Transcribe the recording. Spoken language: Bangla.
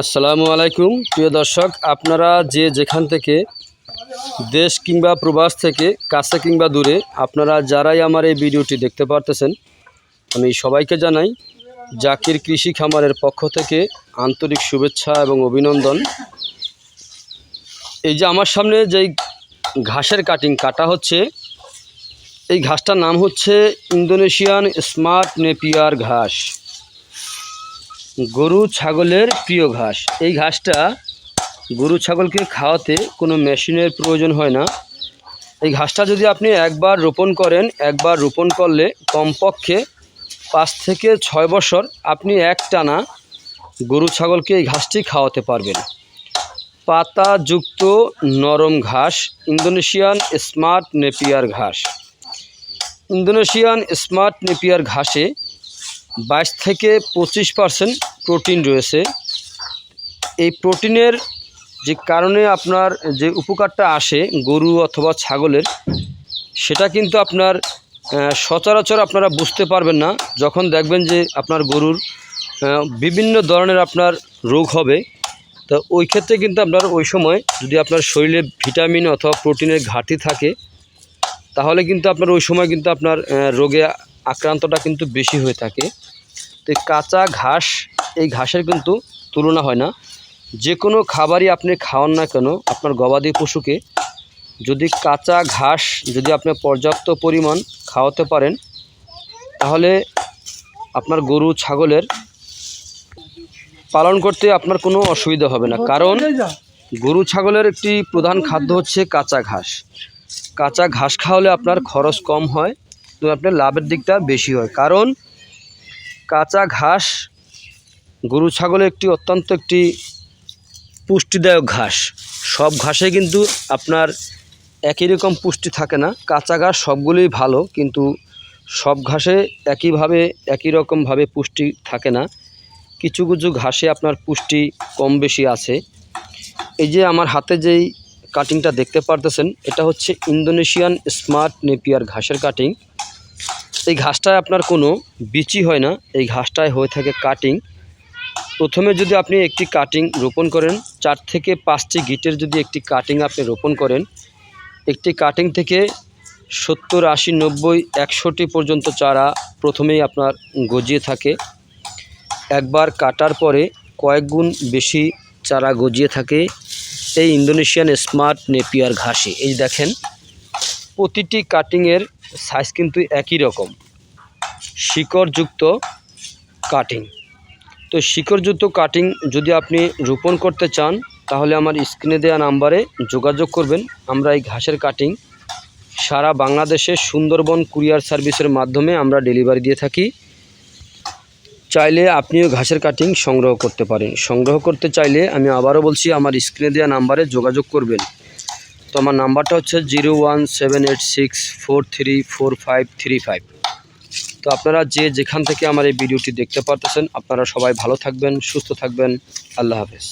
আসসালামু আলাইকুম। প্রিয় দর্শক, আপনারা যে যেখান থেকে দেশ কিংবা প্রবাস থেকে কাছে কিংবা দূরে, আপনারা যারাই আমার এই ভিডিওটি দেখতে পারতেছেন, আমি সবাইকে জানাই জাকির কৃষি খামারের পক্ষ থেকে আন্তরিক শুভেচ্ছা এবং অভিনন্দন। এই যে আমার সামনে যেই ঘাসের কাটিং কাটা হচ্ছে, এই ঘাসটার নাম হচ্ছে ইন্দোনেশিয়ান স্মার্ট নেপিয়ার ঘাস। গরু ছাগলের প্রিয় ঘাস। এই ঘাসটা গরু ছাগলকে খাওয়াতে কোনো মেশিনের প্রয়োজন হয় না। এই ঘাসটা যদি আপনি একবার রোপণ করেন, একবার রোপণ করলে কমপক্ষে পাঁচ থেকে ছয় বছর আপনি এক টানা গরু ছাগলকে এই ঘাসটি খাওয়াতে পারবেন। পাতাযুক্ত নরম ঘাস, ইন্দোনেশিয়ান স্মার্ট নেপিয়ার ঘাস। ইন্দোনেশিয়ান স্মার্ট নেপিয়ার ঘাসে বাইশ থেকে পঁচিশ পার্সেন্ট প্রোটিন রয়েছে। এই প্রোটিনের যে কারণে আপনার যে উপকারটা আসে গরু অথবা ছাগলের, সেটা কিন্তু আপনার সচরাচর আপনারা বুঝতে পারবেন না। যখন দেখবেন যে আপনার গরুর বিভিন্ন ধরনের আপনার রোগ হবে, তো ওই ক্ষেত্রে কিন্তু আপনার ওই সময় যদি আপনার শরীরে ভিটামিন অথবা প্রোটিনের ঘাটতি থাকে, তাহলে কিন্তু আপনার ওই সময় কিন্তু আপনার রোগে আক্রান্তটা কিন্তু বেশি হয়ে থাকে। তো কাঁচা ঘাস, এই ঘাসের কিন্তু তুলনা হয় না। যে কোনো খাবারই আপনি খাওয়ান না কেন, আপনার গবাদি পশুকে যদি কাঁচা ঘাস যদি আপনি পর্যাপ্ত পরিমাণ খাওয়াতে পারেন, তাহলে আপনার গরু, ছাগলের পালন করতে আপনার কোনো অসুবিধা হবে না। কারণ গরু, ছাগলের একটি প্রধান খাদ্য হচ্ছে কাঁচা ঘাস। কাঁচা ঘাস খাওয়ালে আপনার খরচ কম হয় আপনার লাভের দিকটা বেশি হয়। কারণ কাঁচা ঘাস, গরু, ছাগলের একটি অত্যন্ত একটি পুষ্টিদায়ক ঘাস। সব ঘাসে কিন্তু আপনার একই রকম পুষ্টি থাকে না। কাঁচা ঘাস সবগুলোই ভালো, কিন্তু সব ঘাসে একইভাবে, একই রকমভাবে পুষ্টি থাকে না। কিছু কিছু ঘাসে আপনার পুষ্টি কম বেশি আছে। এই যে আমার হাতে যেই কাটিংটা দেখতে পারতেছেন, এটা হচ্ছে ইন্দোনেশিয়ান স্মার্ট নেপিয়ার ঘাসের কাটিং এই ঘাসটায় আপনার কোনো বিচি হয় না, এই ঘাসটায় হয়ে থাকে কাটিং প্রথমে যদি আপনি একটি কাটিং রোপণ করেন, চার থেকে পাঁচটি গিটের যদি একটি কাটিং আপনি রোপণ করেন, একটি কাটিং থেকে সত্তর, আশি, নব্বই, একশোটি পর্যন্ত চারা প্রথমেই আপনার গজিয়ে থাকে। একবার কাটার পরে কয়েক গুণ বেশি চারা গজিয়ে থাকে। এই ইন্দোনেশিয়ান স্মার্ট নেপিয়ার ঘাসে, এই দেখেন প্রতিটি কাটিংয়ের সাইজ কিন্তু একই রকম। শিকড়যুক্ত কাটিং তো শিকড়যুক্ত কাটিং যদি আপনি রোপণ করতে চান, তাহলে আমার স্ক্রিনে দেওয়া নাম্বারে যোগাযোগ করবেন। আমরা এই ঘাসের কাটিং সারা বাংলাদেশে সুন্দরবন কুরিয়ার সার্ভিসের মাধ্যমে আমরা ডেলিভারি দিয়ে থাকি। চাইলে আপনিও ঘাসের কাটিং সংগ্রহ করতে পারেন। সংগ্রহ করতে চাইলে আমি আবারও বলছি, আমার স্ক্রিনে দেওয়া নাম্বারে যোগাযোগ করবেন। তো আমার নাম্বারটা হচ্ছে zero one seven eight six four three four five three five. তো আপনারা যে যেখান থেকে আমার এই ভিডিওটি দেখতে পারতেছেন, আপনারা সবাই ভালো থাকবেন, সুস্থ থাকবেন। আল্লাহ হাফেজ।